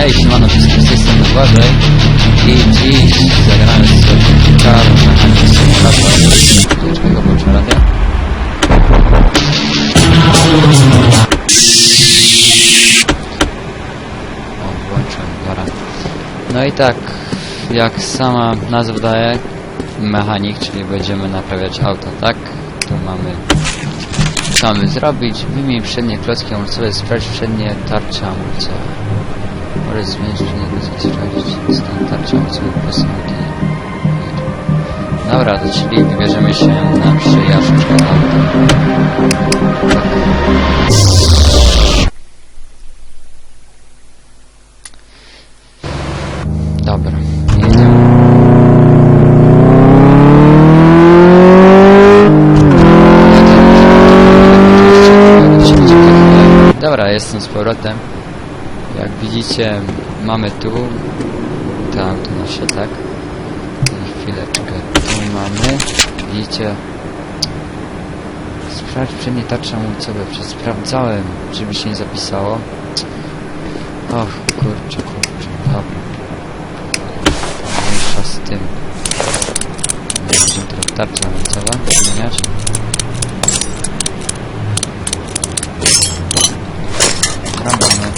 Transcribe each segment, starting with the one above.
Hej, siemano wszystkim, z tej strony Błażej i dziś zagramy sobie Car Mechanic Simulator Czego włączę radia? O, włączam, dobra No i tak, jak sama nazwa daje Mechanik, czyli będziemy naprawiać auto, tak? Tu mamy co mamy zrobić? Wymień przednie klocki hamulcowe, sprawdź przednie tarcze hamulcowe. Możesz zmienić przednie klocki, sprawdzić stan tarczy hamulcowej po samochodzie. Dobra, to czyli wybierzemy się na przejażdżkę. Dobra. Dobra, jestem z powrotem. Jak widzicie, mamy tu to auto nasze, tak? Chwileczkę. Tu mamy, widzicie, sprawdź tarcze hamulcowe. Przecież sprawdzałem, żeby się nie zapisało. Och, kurczę, kurczę, dobra. Mniejsza z tym. Będziemy teraz tarcze hamulcowe zmieniać. Dobra, mamy.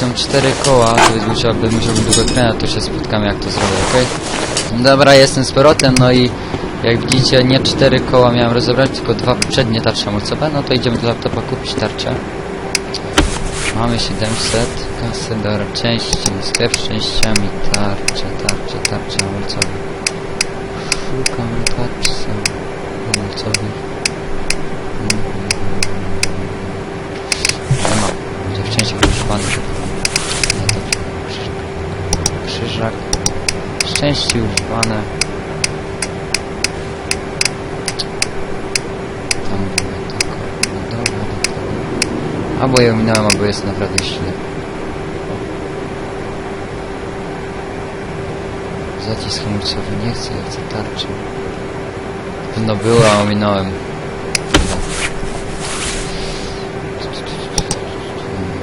Są cztery koła, to więc musiałbym, musiałbym długo kręcić, to się spotkamy jak to zrobię, ok? Dobra, jestem z powrotem, no i jak widzicie nie cztery koła miałem rozebrać, tylko dwa przednie tarcze hamulcowe, no to idziemy do laptopa kupić tarczę. Mamy 700, kasę do części, sklep z częściami, tarcze, tarcze, tarcze hamulcowe. Szukam tarczy hamulcowych. Mhm. Nie ma, gdzie w części używany. Krzyżak. Części używane. Tam było tylko budowa do tego. Albo je ominąłem, albo jest naprawdę źle. Zacisk hamulcowy nie chcę, ja chcę tarczę. No było, a ominąłem.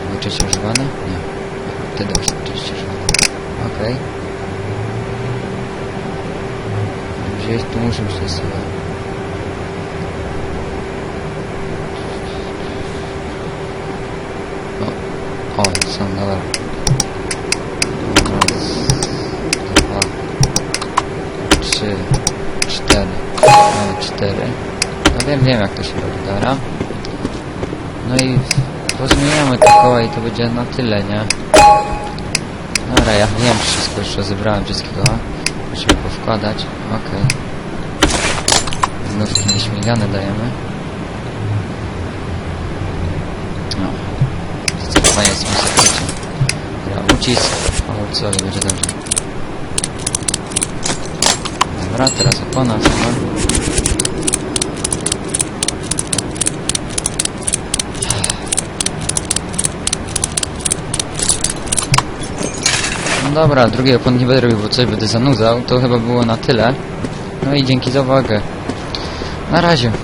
Były części używane? Nie. Wtedy właśnie części używane. Okej. Gdzieś tu muszę być testować. O, o, są, dobra. Raz, dwa, trzy, cztery. Mamy cztery. No wiem, wiem jak to się robi, dobra. No i pozmieniamy te koła i to będzie na tyle, nie? Dobra, ja wiem wszystko, już rozebrałem wszystkie koła. Musimy powkładać. Okej. Znówki nieśmigane dajemy. No. Zdecydowanie jest mi sekrecie. Dobra, ucisk hamulcowy będzie dobrze. Dobra, teraz opona sama. Dobra, drugiej opony nie będę robił, bo coś będę zanudzał. To chyba było na tyle. No i dzięki za uwagę. Na razie.